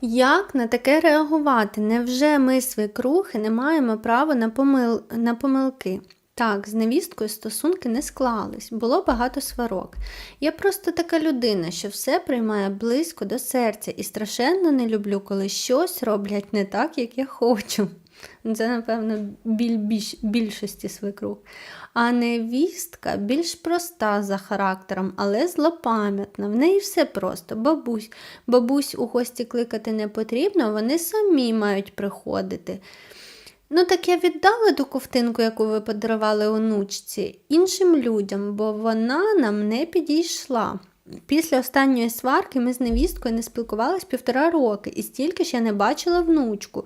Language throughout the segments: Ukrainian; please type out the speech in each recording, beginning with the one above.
Як на таке реагувати? Невже ми, свекрухи, не маємо права на, помил... на помилки? Так, з невісткою стосунки не склались, було багато сварок. Я просто така людина, що все приймає близько до серця і страшенно не люблю, коли щось роблять не так, як я хочу. Це, напевно, біль більш... більшості свекрух. А невістка більш проста за характером, але злопам'ятна. В неї все просто. Бабусь. Бабусь у гості кликати не потрібно, вони самі мають приходити. Ну, так я віддала ту ковтинку, яку ви подарували онучці, іншим людям, бо вона нам не підійшла. Після останньої сварки ми з невісткою не спілкувались півтора роки, і стільки ж я не бачила внучку.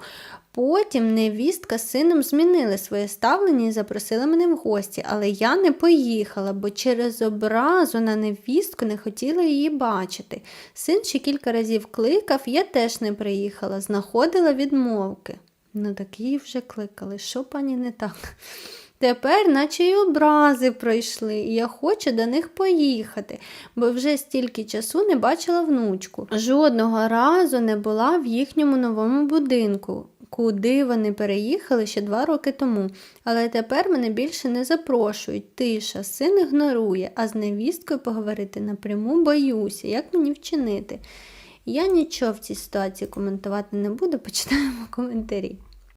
Потім невістка з сином змінили своє ставлення і запросили мене в гості, але я не поїхала, бо через образу на невістку не хотіла її бачити. Син ще кілька разів кликав, я теж не приїхала, знаходила відмовки. Ну так її вже кликали, що пані не так? Тепер, наче й образи пройшли, і я хочу до них поїхати, бо вже стільки часу не бачила внучку. Жодного разу не була в їхньому новому будинку, куди вони переїхали ще два роки тому. Але тепер мене більше не запрошують. Тиша, син ігнорує, а з невісткою поговорити напряму боюся, як мені вчинити. Я нічого в цій ситуації коментувати не буду, почитаємо коментарі.